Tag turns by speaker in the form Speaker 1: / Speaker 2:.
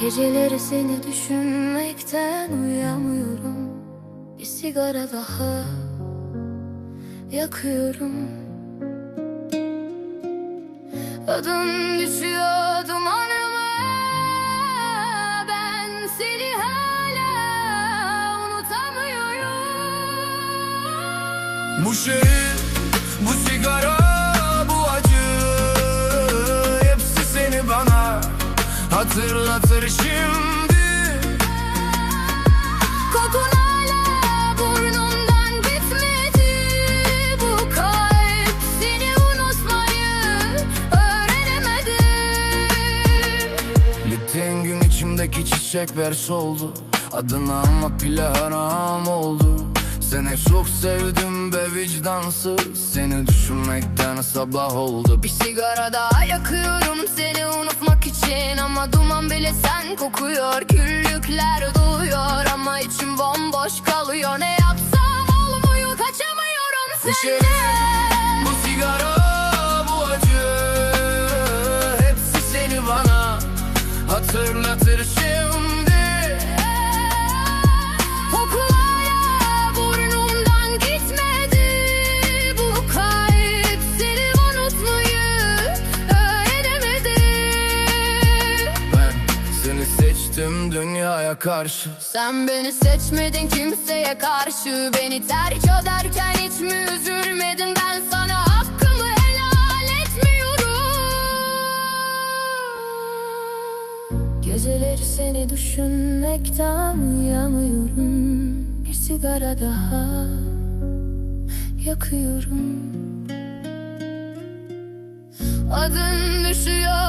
Speaker 1: Geceleri seni düşünmekten uyuyamıyorum Bir sigara daha yakıyorum. Adın düşüyor dumanıma. Ben seni hala unutamıyorum.
Speaker 2: Bu şehir, bu sigara, hatırlatır şimdi.
Speaker 1: Kokun hala burnumdan gitmedi Bu kalp seni unutmayı öğrenemedi.
Speaker 2: Bittiğin gün içimdeki çiçekler soldu. Adını anmak bile haram oldu. Seni çok sevdim be vicdansız. Seni düşünmekten sabah oldu.
Speaker 1: Bir sigara daha yakıyorum bile sen kokuyor Küllükler doluyor ama içim bomboş kalıyor. Ne yapsam olmuyor kaçamıyorum
Speaker 2: Bu şehir,
Speaker 1: senden
Speaker 2: bu sigara, bu acı Hepsi seni bana hatırlatır seçtim dünyaya karşı.
Speaker 1: Sen beni seçmedin kimseye karşı. Beni terk ederken hiç mi üzülmedin? Ben sana hakkımı helal etmiyorum. Geceleri seni düşünmekten uyuyamıyorum Bir sigara daha yakıyorum. Adın düşüyor